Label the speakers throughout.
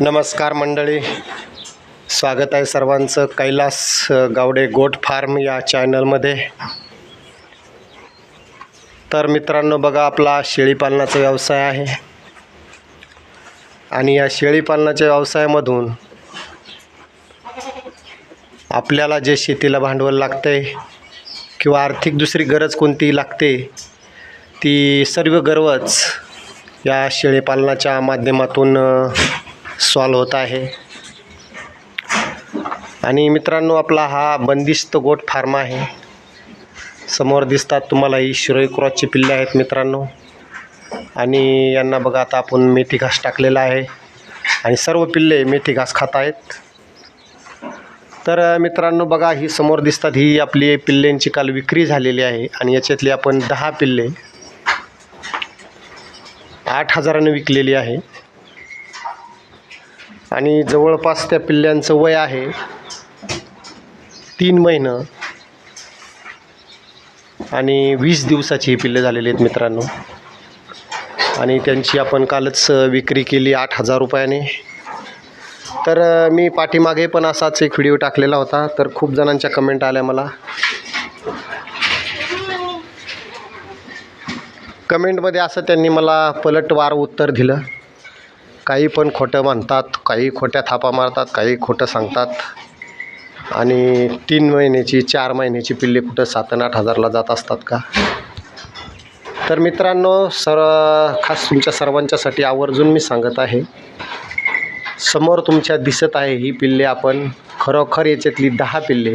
Speaker 1: नमस्कार मंडळी. स्वागत आहे सर्वांचं. कैलास गावडे गोट फार्म या चॅनलमध्ये. तर मित्रांनो बघा आपला शेळीपालनाचा व्यवसाय आहे. आणि या शेळीपालनाच्या व्यवसायामधून आपल्याला जे शेतीला भांडवल लागते किंवा आर्थिक दुसरी गरज कोणती लागते ती सर्व गरवच या शेळीपालनाच्या माध्यमातून सॉल्व होत आहे. आणि मित्रांनो आपला हा बंदिस्त गोट फार्म आहे. समोर दिसतात तुम्हाला ही शिरोई क्रॉसची पिल्ले आहेत मित्रांनो. आणि यांना बघा आता आपण मेथी घास टाकलेला आहे. आणि सर्व पिल्ले मेथी घास खात आहेत. तर मित्रांनो बघा ही समोर दिसतात ही आपली पिल्लेंची काल विक्री झालेली आहे. आणि याच्यातली आपण दहा पिल्ले आठ हजाराने विकलेली आहे. आणि जवळपास त्या पिल्ल्यांचं वय आहे तीन महिनं. आणि वीस दिवसाची ही पिल्ले झालेली आहेत मित्रांनो. आणि त्यांची आपण कालच विक्री केली आठ हजार रुपयाने. तर मी पाठीमागे पण असाच एक व्हिडिओ टाकलेला होता. तर खूप जणांच्या कमेंट आल्या मला. कमेंटमध्ये असं त्यांनी मला पलटवार उत्तर दिलं. काही पण खोटं म्हणतात काही खोट्या थापा मारतात काही खोटं सांगतात. आणि तीन महिन्याची चार महिन्याची पिल्ले कुठं सात आणि आठ हजारला जात असतात का? तर मित्रांनो सर खास तुमच्या सर्वांच्यासाठी आवर्जून मी सांगत आहे. समोर तुमच्या दिसत आहे ही पिल्ले आपण. खरोखर याच्यातली दहा पिल्ले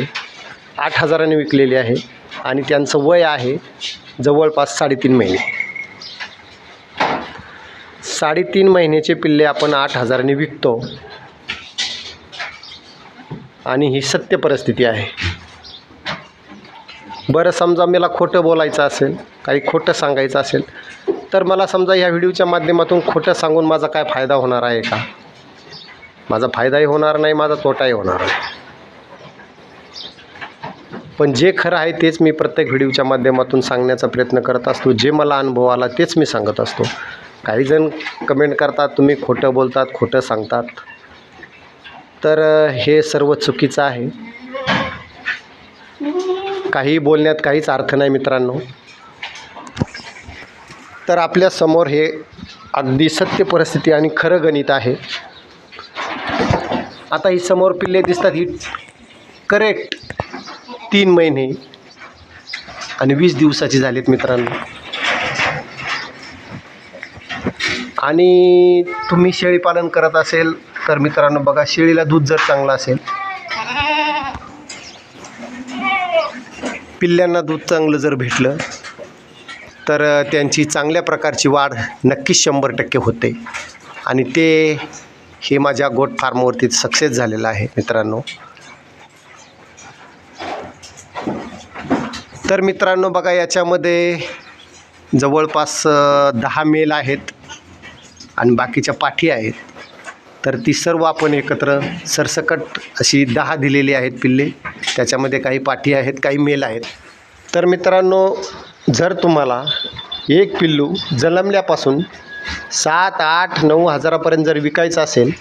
Speaker 1: आठ हजाराने विकलेली आहे. आणि त्यांचं वय आहे जवळपास साडेतीन महिने. साडेतीन महिन्याचे पिल्ले आपण आठ हजाराने विकतो. आणि ही सत्य परिस्थिती आहे. बरं समजा मला खोटं बोलायचं असेल काही खोटं सांगायचं असेल तर मला समजा ह्या व्हिडिओच्या माध्यमातून खोटं सांगून माझा काय फायदा होणार आहे का? माझा फायदाही होणार नाही माझा तोटाही होणार नाही पण जे खरं आहे तेच मी प्रत्येक व्हिडिओच्या माध्यमातून सांगण्याचा प्रयत्न करत असतो. जे मला अनुभव आला तेच मी सांगत असतो. काही जण कमेंट करतात तुम्ही खोटं बोलतात खोटं सांगतात. तर हे सर्व चुकीचं आहे. काही बोलण्यात काहीच अर्थ नाही मित्रांनो. तर आपल्यासमोर हे अगदी सत्य परिस्थिती आणि खरं गणित आहे. आता ही समोर पिल्ले दिसतात ही करेक्ट तीन महिने आणि वीस दिवसाची झालीत मित्रांनो. आणि तुम्ही शेळीपालन करत असेल तर मित्रांनो बघा शेळीला दूध जर चांगलं असेल. पिल्ल्यांना दूध चांगलं जर भेटलं तर त्यांची चांगल्या प्रकारची वाढ नक्कीच शंभर टक्के होते. आणि ते हे माझ्या गोट फार्मवरती सक्सेस झालेलं आहे मित्रांनो. तर मित्रांनो बघा याच्यामध्ये जवळपास दहा मेल आहेत. आणि बाकीच्या पाठी आहेत. तर ती सर्व आपण एकत्र सरसकट अशी दहा दिलेली आहेत पिल्ले. त्याच्यामध्ये काही पाठी आहेत काही मेल आहेत. तर मित्रांनो जर तुम्हाला एक पिल्लू जन्मल्यापासून सात आठ नऊ हजारापर्यंत जर विकायचं असेल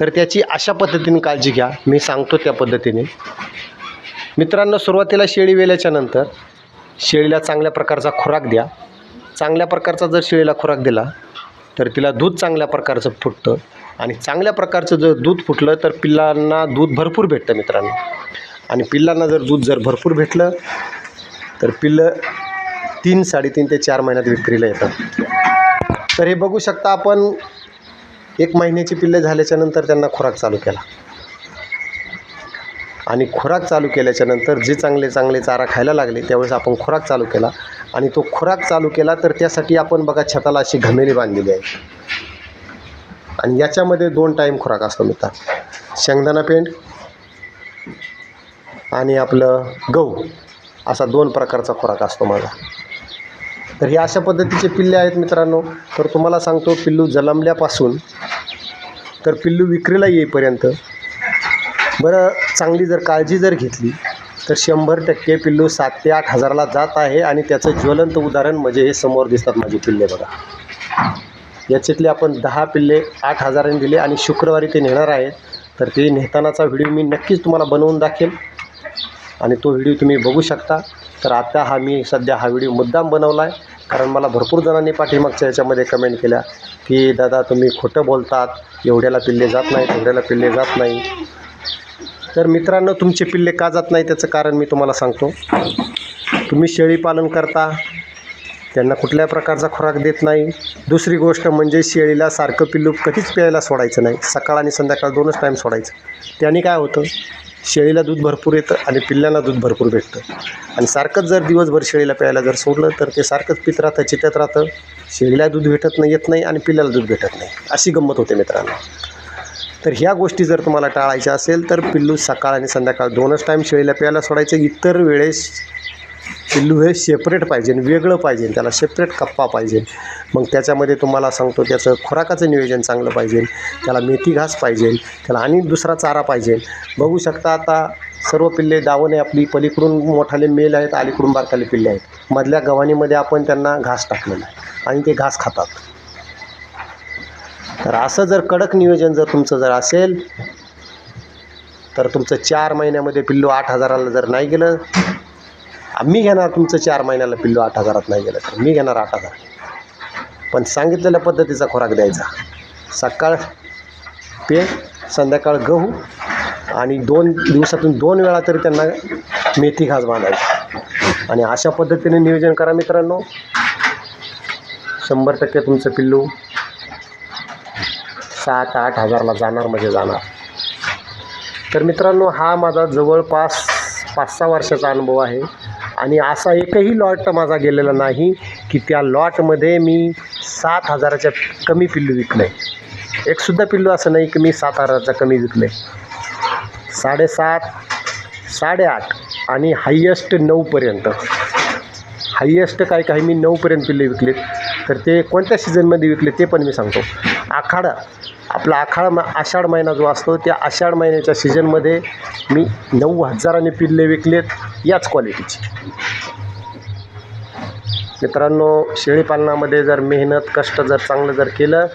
Speaker 1: तर त्याची अशा पद्धतीने काळजी घ्या. मी सांगतो त्या पद्धतीने. मित्रांनो सुरुवातीला शेळी वेल्याच्या नंतर शेळीला चांगल्या प्रकारचा खुराक द्या. चांगल्या प्रकारचा जर शेळीला खुराक दिला तर तिला दूध चांगल्या प्रकारचं फुटतं. आणि चांगल्या प्रकारचं जर दूध फुटलं तर पिल्लांना दूध भरपूर भेटतं मित्रांनो. आणि पिल्लांना जर दूध जर भरपूर भेटलं तर पिल्लं तीन साडेतीन ते चार महिन्यात विक्रीला येतात. तर हे बघू शकता आपण एक महिन्याची पिल्ले झाल्याच्यानंतर त्यांना खुराक चालू केला. आणि खुराक चालू केल्याच्यानंतर जे चांगले चांगले चारा खायला लागले त्यावेळेस आपण खुराक चालू केला. आणि तो खुराक चालू केला तर त्यासाठी आपण बघा छताला अशी घमेली बांधलेली आहे. आणि याच्यामध्ये दोन टाईम खुराक असतो मित्र. शेंगदाणा पेंड आणि आपलं गहू. असा दोन प्रकारचा खुराक असतो माझा. तर हे अशा पद्धतीचे पिल्ले आहेत मित्रांनो. तर तुम्हाला सांगतो पिल्लू जलमल्यापासून तर पिल्लू विक्रीला येईपर्यंत बरं चांगली जर काळजी जर घेतली तर शंभर टक्के पिल्लू सात ते आठ हजाराला जात आहे आणि त्याचं ज्वलंत उदाहरण म्हणजे हे समोर दिसतात माझे पिल्ले बघा. याच्यातले आपण दहा पिल्ले आठ हजारांनी दिले आणि शुक्रवारी ते नेणार आहेत. तर ते नेतानाचा व्हिडिओ मी नक्कीच तुम्हाला बनवून दाखेल. आणि तो व्हिडिओ तुम्ही बघू शकता. तर आता हा मी सध्या हा व्हिडिओ मुद्दाम बनवला आहे कारण मला भरपूर जणांनी पाठीमागच्या याच्यामध्ये कमेंट केल्या की दादा तुम्ही खोटं बोलतात. एवढ्याला पिल्ले जात नाहीत एवढ्याला पिल्ले जात नाही. तर मित्रांनो तुमचे पिल्ले का जात नाही त्याचं कारण मी तुम्हाला सांगतो. तुम्ही शेळी पालन करता त्यांना कुठल्या प्रकारचा खुराक देत नाही. दुसरी गोष्ट म्हणजे शेळीला सारखं पिल्लू कधीच प्यायला सोडायचं नाही. सकाळ आणि संध्याकाळ दोनच टाईम सोडायचं. त्याने काय होतं? शेळीला दूध भरपूर येतं आणि पिल्लांना दूध भरपूर भेटतं. आणि सारखंच जर दिवसभर शेळीला प्यायला जर सोडलं तर ते सारखंच पित राहतं चितत राहतं. शेळीला दूध भेटत नाही येत नाही आणि पिल्लाला दूध भेटत नाही. अशी गंमत होते मित्रांनो. तर ह्या गोष्टी जर तुम्हाला टाळायच्या असेल तर पिल्लू सकाळ आणि संध्याकाळ दोनच टाईम शेळीला प्यायला सोडायचं. इतर वेळेस पिल्लू हे सेपरेट पाहिजे वेगळं पाहिजे. त्याला सेपरेट कप्पा पाहिजे. मग त्याच्यामध्ये तुम्हाला सांगतो त्याचं खुराकाचं नियोजन चांगलं पाहिजे. त्याला मेथी घास पाहिजे. त्याला आणि दुसरा चारा पाहिजे. बघू शकता आता सर्व पिल्ले दावणे आपली. पलीकडून मोठाले मेल आहेत अलीकडून बारकाले पिल्ले आहेत. मधल्या गव्हाणीमध्ये आपण त्यांना घास टाकलेला आहे आणि ते घास खातात. तर असं जर कडक नियोजन जर तुमचं जर असेल तर तुमचं चार महिन्यामध्ये पिल्लू आठ हजाराला जर नाही गेलं मी घेणार तुमचं चार महिन्याला पिल्लू आठ हजारात नाही गेलं तर मी घेणार आठ हजार. पण सांगितलेल्या पद्धतीचा खुराक द्यायचा. सकाळ पे संध्याकाळ गहू आणि दोन दिवसातून दोन वेळा तरी त्यांना मेथी घास बांधायची. आणि अशा पद्धतीने नियोजन करा मित्रांनो. शंभर टक्के तुमचं पिल्लू सात आठ हजारला जाणार म्हणजे जाणार. तर मित्रांनो हा माझा जवळपास पाच सहा वर्षाचा अनुभव आहे. आणि असा एकही लॉट माझा गेलेला नाही की त्या लॉटमध्ये मी सात हजाराच्या कमी पिल्लू विकलं आहे एकसुद्धा पिल्लू असं नाही की मी सात हजाराच्या कमी विकले साडेसात साडेआठ आणि हायेस्ट नऊपर्यंत हायेस्ट काही काही मी नऊपर्यंत पिल्ले विकलेत. तर ते कोणत्या सीझनमध्ये विकले ते पण मी सांगतो. आखाडा. आपला आखाळ म आषाढ महिना जो असतो त्या आषाढ महिन्याच्या सीझनमध्ये मी नऊ हजाराने पिल्ले विकलेत याच क्वालिटीची मित्रांनो शेळीपालनामध्ये जर मेहनत कष्ट जर चांगलं जर केलं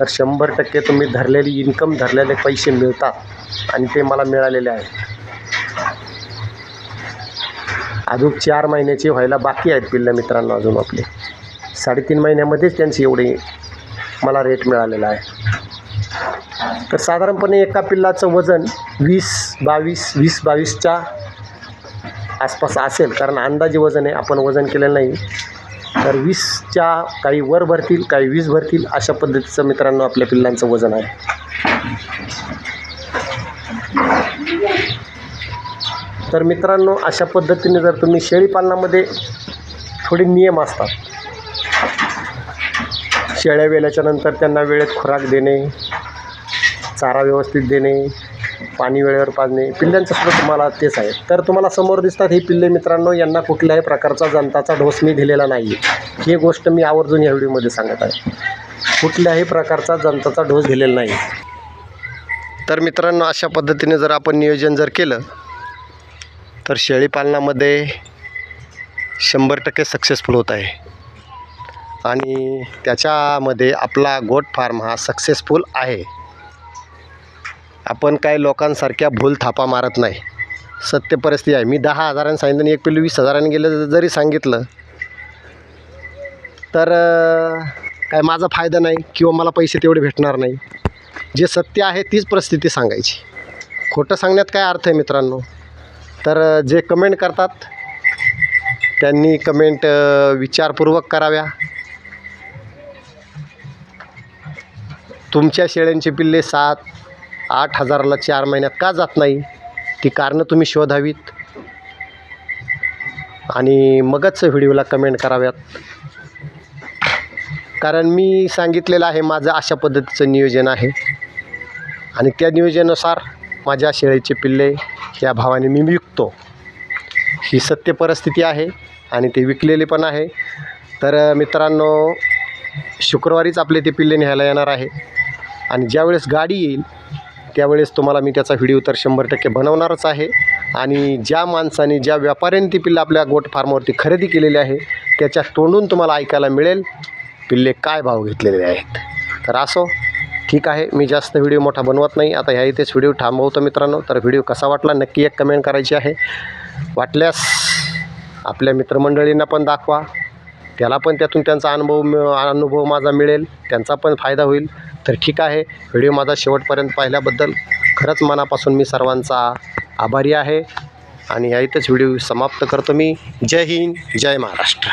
Speaker 1: तर शंभर टक्के तुम्ही धरलेली इन्कम धरलेले पैसे मिळतात आणि ते मला मिळालेले आहे अजून चार महिन्याचे व्हायला बाकी आहेत पिल्लं मित्रांनो अजून आपले. साडेतीन महिन्यामध्येच त्यांची एवढी मला रेट मिळालेला आहे. तर साधारणपणे एका पिल्लाचं वजन वीस बावीस वीस बावीसच्या आसपास असेल कारण अंदाजे वजन आहे आपण वजन केलेलं नाही. तर वीसच्या काही वर भरतील काही वीस भरतील अशा पद्धतीचं मित्रांनो आपल्या पिल्लांचं वजन आहे. तर मित्रांनो अशा पद्धतीने जर तुम्ही शेळीपालनामध्ये थोडे नियम असतात. शेळ्या वेल्याच्यानंतर त्यांना वेळेत खुराक देणे चारा व्यवस्थित देणे पाणी वेळेवर पाजणे पिल्ल्यांचं सुद्धा तुम्हाला तेच आहे. तर तुम्हाला समोर दिसतात ही पिल्ले मित्रांनो यांना कुठल्याही प्रकारचा जंताचा डोस मी दिलेला नाही आहे ही गोष्ट मी आवर्जून या व्हिडिओमध्ये सांगत आहे. कुठल्याही प्रकारचा जंताचा डोस दिलेला नाही तर मित्रांनो अशा पद्धतीने जर आपण नियोजन जर केलं तर शेळीपालनामध्ये शंभर टक्के सक्सेसफुल होत आहे. आणि त्याच्यामध्ये आपला गोट फार्म हा सक्सेसफुल आहे. आपण काय लोकांसारख्या भूल थापा मारत नाही. सत्य परिस्थिती आहे. मी दहा हजारांनी सांगितलं आणि एक पिल्लू वीस हजारांनी गेलं जरी सांगितलं. तर काय माझा फायदा नाही किंवा मला पैसे तेवढे भेटणार नाही. जे सत्य आहे तीच परिस्थिती सांगायची. खोटं सांगण्यात काय अर्थ आहे मित्रांनो? तर जे कमेंट करतात त्यांनी कमेंट विचारपूर्वक कराव्या. तुमच्या शेळ्यांचे पिल्ले सात आठ हजाराला चार महिन्यात का जात नाही? ती कारणं तुम्ही शोधावीत. आणि मगच व्हिडिओला कमेंट कराव्यात. कारण मी सांगितलेलं आहे माझं अशा पद्धतीचं नियोजन आहे. आणि त्या नियोजनानुसार माझ्या शेळीचे पिल्ले या भावाने मी विकतो. ही सत्य परिस्थिती आहे आणि ते विकलेले पण आहे. तर मित्रांनो शुक्रवारीच आपले ते पिल्ले न्यायला येणार आहे. आणि ज्यावेळेस गाडी येईल त्यावेळेस तुम्हाला मी त्याचा व्हिडिओ तर शंभर टक्के बनवणारच आहे. आणि ज्या माणसाने ज्या व्यापाऱ्याने ती पिल्लं आपल्या गोट फार्मवरती खरेदी केलेली आहे त्याच्या तोंडून तुम्हाला ऐकायला मिळेल पिल्ले काय भाव घेतलेले आहेत. तर असो ठीक आहे मी जास्त व्हिडिओ मोठा बनवत नाही. आता ह्या इथेच व्हिडिओ थांबवतो मित्रांनो. तर व्हिडिओ कसा वाटला नक्की एक कमेंट करायची आहे. वाटल्यास आपल्या मित्रमंडळींना पण दाखवा. त्याला पण त्यातून त्यांचा अनुभव अनुभव माझा मिळेल. त्यांचा पण फायदा होईल. तर ठीक आहे. व्हिडिओ माझा शेवटपर्यंत पाहिल्याबद्दल खरंच मनापासून मी सर्वांचा आभारी आहे. आणि या इथंच व्हिडिओ समाप्त करतो मी. जय हिंद जय महाराष्ट्र.